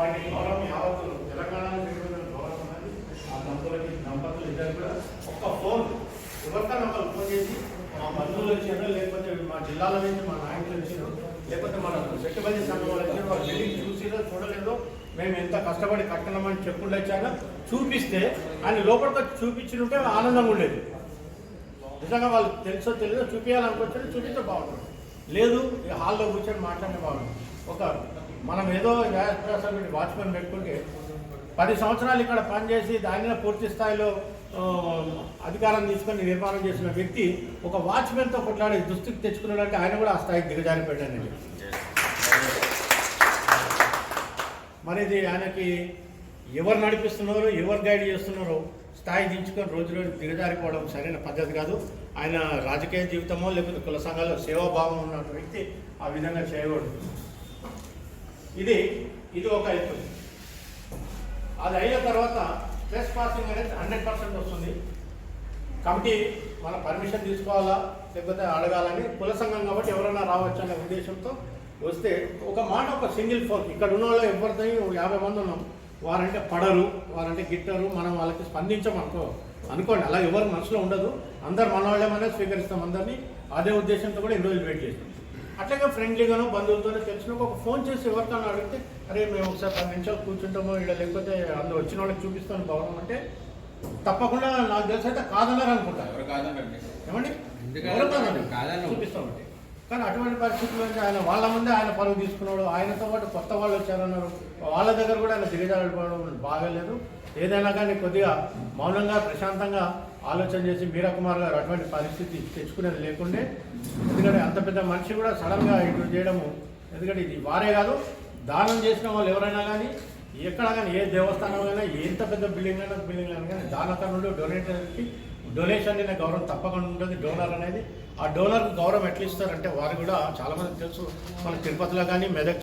వారికి గౌరవం యావత్తు తెలంగాణ గౌరవం అనేది ఆ దంపతులకి దంపతులు ఇద్దరు కూడా ఒక్క ఫోన్ ఎవరికైనా ఒకరు ఫోన్ చేసి మా బంధువులు వచ్చారో లేకపోతే మా జిల్లాల నుంచి మా నాయకులు వచ్చారు లేకపోతే మన సెట్టుబడి సంఘం వాళ్ళు వచ్చారు వాళ్ళు బిల్డింగ్ చూసిరో చూడలేదో మేము ఎంత కష్టపడి కట్టడం చెప్పుకుంటూ వచ్చాక చూపిస్తే ఆయన లోపలికి చూపించుంటే ఆనందంగా ఉండేది. నిజంగా వాళ్ళు తెలుసో తెలియదో చూపించాలనుకొచ్చారు చూపిస్తే బాగుంటుంది. లేదు హాల్లో కూర్చొని మాట్లాడితే బాగుంటుంది ఒక మనం ఏదో వ్యాపారం వాచ్మెన్ పెట్టుకుంటే పది సంవత్సరాలు ఇక్కడ పనిచేసి దానిలో పూర్తి స్థాయిలో అధికారం తీసుకొని నిర్మాణం చేసిన వ్యక్తి ఒక వాచ్మెన్తో కొట్లాడే దుస్థితి తెచ్చుకున్నాడంటే ఆయన కూడా ఆ స్థాయికి దిగజారిపోయాడండి. మరి ఇది ఆయనకి ఎవరు నడిపిస్తున్నారో ఎవరు గైడ్ చేస్తున్నారో స్థాయి దించుకొని రోజు రోజు దిగజారిపోవడం సరైన పద్ధతి కాదు. ఆయన రాజకీయ జీవితమో లేకపోతే కుల సంఘాల్లో సేవాభావం ఉన్న వ్యక్తి ఆ విధంగా చేయకూడదు. ఇది ఇది ఒక ఎత్తు. అది అయిన తర్వాత స్ట్రెస్ పాసింగ్ అనేది హండ్రెడ్ పర్సెంట్ వస్తుంది. కమిటీ మన పర్మిషన్ తీసుకోవాలా లేకపోతే అడగాలని కుల సంఘం కాబట్టి ఎవరైనా రావచ్చు అనే ఉద్దేశంతో వస్తే ఒక మాట ఒక సింగిల్ ఫోన్ ఇక్కడ ఉన్న వాళ్ళు ఎవరితో యాభై మంది ఉన్నాం. వారంటే పడరు వారంటే గిట్టరు మనం వాళ్ళకి స్పందించమనుకో అనుకోండి. అలా ఎవరు మనసులో ఉండదు. అందరు మన వాళ్ళేమనే స్వీకరిస్తాం అందరినీ. అదే ఉద్దేశంతో కూడా ఈ రోజులు వెయిట్ చేస్తాం అట్లాగే ఫ్రెండ్లీగాను బంధువులతోనే తెలిసిన ఒక ఫోన్ చేసి ఎవరికైనా అడిగితే అరే మేము ఒకసారి పది నిమిషాలు కూర్చుంటాము ఇక్కడ లేకపోతే అందులో వచ్చిన వాళ్ళకి చూపిస్తాను భవనం అంటే తప్పకుండా నాకు తెలిసి అయితే కాదన్నారు అనుకుంటా ఎవరు కాదండి ఏమండి. చూపిస్తామండి కానీ అటువంటి పరిస్థితుల్లో ఆయన వాళ్ళ ముందే ఆయన పరువు తీసుకున్నాడు ఆయనతో పాటు కొత్త వాళ్ళు వచ్చారన్నారు. వాళ్ళ దగ్గర కూడా ఆయన దిగజారిపోవడం బాగాలేదు. ఏదైనా కానీ కొద్దిగా మౌనంగా ప్రశాంతంగా ఆలోచన చేసి మీరా కుమార్ గారు అటువంటి పరిస్థితి తెచ్చుకునేది లేకుండే ఎందుకంటే అంత పెద్ద మనిషి కూడా సడన్గా ఇటు చేయడము ఎందుకంటే ఇది వారే కాదు దానం చేసిన వాళ్ళు ఎవరైనా కానీ ఎక్కడ కానీ ఏ దేవస్థానం అయినా ఎంత పెద్ద బిల్డింగ్ అయినా బిల్డింగ్ అయినా కానీ దానకర్ణుడు డొనేటర్కి డొనేషన్ అనే గౌరవం తప్పకుండా ఉంటుంది. డోనర్ అనేది ఆ డోనర్కి గౌరవం ఎట్లా ఇస్తారంటే వారు కూడా చాలామంది తెలుసు. మన తిరుపతిలో కానీ మెదక్